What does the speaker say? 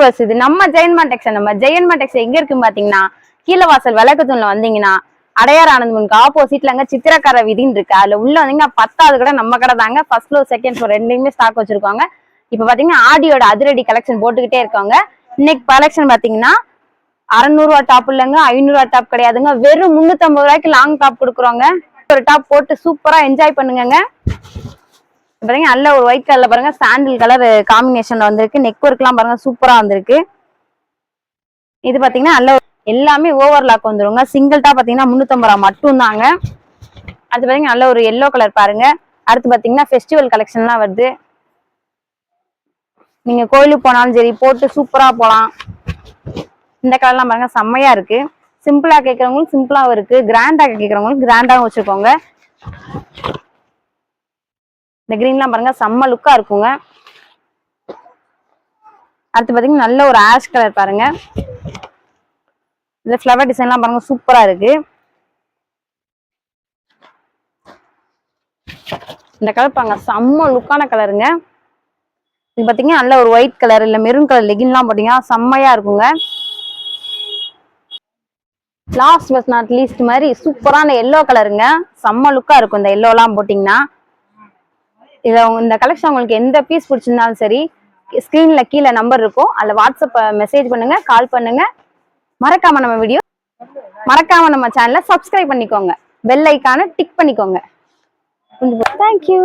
Viewers இது. நம்ம ஜெயன் மாண்டெக்ஸ் நம்ம ஜெயன் மாண்டெக்ஸ் எங்க இருக்குன்னு பாத்தீங்கன்னா விளக்கு விளக்கத்தூண்ல வந்தீங்கன்னா அடையார் ஆனந்தமனுக்கு ஆப்போசிட்ல அங்க சித்திரக்கார விதின்னு இருக்கு. அதுல உள்ள வந்தீங்கன்னா பத்தாவது கடை நம்ம கடை தாங்க. ஃபர்ஸ்ட் ஃப்ளோர் செகண்ட் ஃப்ளோர் ரெண்டுலயுமே ஸ்டாக் வச்சிருக்காங்க இப்ப பாத்தீங்கன்னா ஆடியோட அதிரடி கலெக்ஷன் போட்டுக்கிட்டே இருக்காங்க இன்னைக்கு கலெக்ஷன் பாத்தீங்கன்னா அறநூறுவா டாப் இல்லைங்க ஐநூறுவா டாப் கிடையாதுங்க. வெறும் முன்னூத்தம்பது ரூபாய்க்கு லாங் டாப் கொடுக்குறோங்க ஒரு டாப் போட்டு சூப்பரா என்ஜாய் பண்ணுங்க பாருங்க நல்ல ஒரு ஒயிட் கலர்ல பாருங்க சாண்டில் கலர் காம்பினேஷன்ல வந்திருக்கு. நெக் ஒர்க்லாம் பாருங்க சூப்பரா வந்திருக்கு. இது பாத்தீங்கன்னா நல்ல எல்லாமே ஓவர்லாக் வந்துருங்க. சிங்கிள்டா பாத்தீங்கன்னா முன்னூத்தம்பது ரூபா மட்டும் தாங்க அது பாத்தீங்கன்னா நல்ல ஒரு எல்லோ கலர் பாருங்க. அடுத்து பாத்தீங்கன்னா ஃபெஸ்டிவல் கலெக்ஷன்லாம் வருது. நீங்க கோயிலுக்கு போனாலும் சரி போட்டு சூப்பரா போலாம். இந்த கலர்லாம் பாருங்க செம்மையா இருக்கு. சிம்பிளா கேட்கறவங்களும் சிம்பிளாவும் இருக்கு. கிராண்டா கேட்கறவங்களும் கிராண்டாவும் வச்சுக்கோங்க இந்த கிரீன்லாம் பாருங்க செம்ம லுக்கா இருக்குங்க. அடுத்து பாத்தீங்கன்னா நல்ல ஒரு ஆஷ் கலர் பாருங்க. இந்த ஃப்ளவர் டிசைன்லாம் பாருங்க சூப்பரா இருக்கு. இந்த கலர் பாருங்க செம்ம லுக்கான கலருங்க இது பாத்தீங்கன்னா நல்ல ஒரு ஒயிட் கலர் இல்ல மெரூன் கலர் லெகின்லாம் போட்டீங்கன்னா செம்மையா இருக்குங்க. லாஸ்ட் பஸ் நாட் லீஸ்ட் மாதிரி சூப்பரான எல்லோ கலருங்க செம்ம லுக்கா இருக்கும் இந்த எல்லோலாம் போட்டிங்கன்னா. இதை இந்த கலெக்ஷன் உங்களுக்கு எந்த பீஸ் பிடிச்சிருந்தாலும் சரி ஸ்க்ரீனில் கீழே நம்பர் இருக்கும். அதில் வாட்ஸ்அப் மெசேஜ் பண்ணுங்க கால் பண்ணுங்க. மறக்காம நம்ம வீடியோ மறக்காம நம்ம சேனலை சப்ஸ்கிரைப் பண்ணிக்கோங்க. பெல் ஐக்கான டிக் பண்ணிக்கோங்க. தேங்க்யூ